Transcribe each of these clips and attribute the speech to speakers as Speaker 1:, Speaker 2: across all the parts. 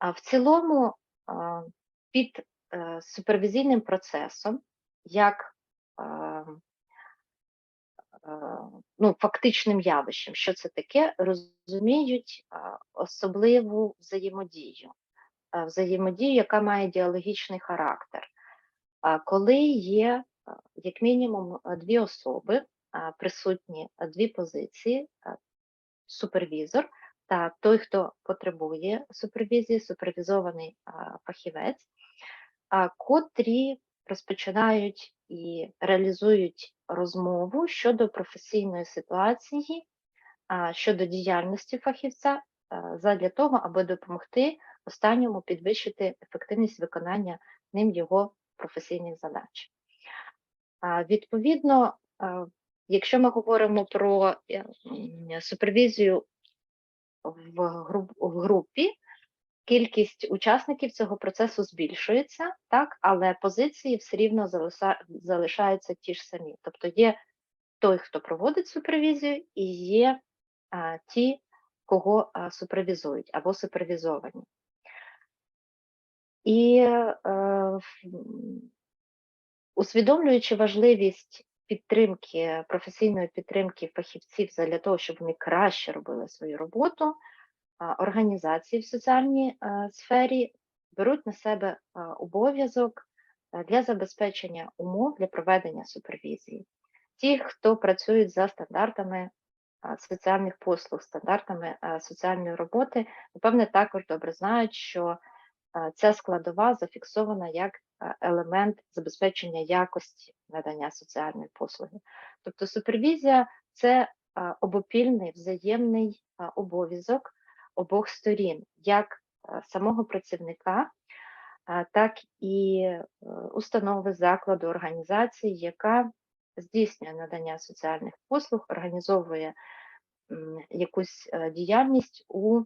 Speaker 1: А в цілому під е, супервізійним процесом, як е, ну, фактичним явищем, що це таке, розуміють особливу взаємодію, взаємодію, яка має діалогічний характер. Коли є як мінімум дві особи, присутні дві позиції, супервізор та той, хто потребує супервізії, супервізований фахівець, котрі розпочинають і реалізують розмову щодо професійної ситуації, щодо діяльності фахівця, задля того, аби допомогти останньому підвищити ефективність виконання ним його професійних задач. Відповідно, якщо ми говоримо про е, супервізію в груп- в групі, кількість учасників цього процесу збільшується, так, але позиції все рівно залишаються ті ж самі. Тобто є той, хто проводить супервізію, і є а, ті, кого а, супервізують або супервізовані. І е, усвідомлюючи важливість підтримки, професійної підтримки фахівців для того, щоб вони краще робили свою роботу, організації в соціальній е, сфері беруть на себе е, обов'язок е, для забезпечення умов для проведення супервізії. Ті, хто працюють за стандартами соціальних послуг, стандартами е, соціальної роботи, напевне, також добре знають, що е, ця складова зафіксована як елемент забезпечення якості надання соціальної послуги. Тобто супервізія це обопільний взаємний обов'язок обох сторін, як самого працівника, так і е, установи закладу, організації, яка здійснює надання соціальних послуг, організовує якусь е, діяльність у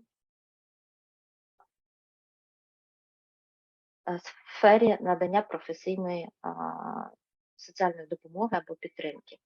Speaker 1: сфері надання професійної соціальної допомоги або підтримки.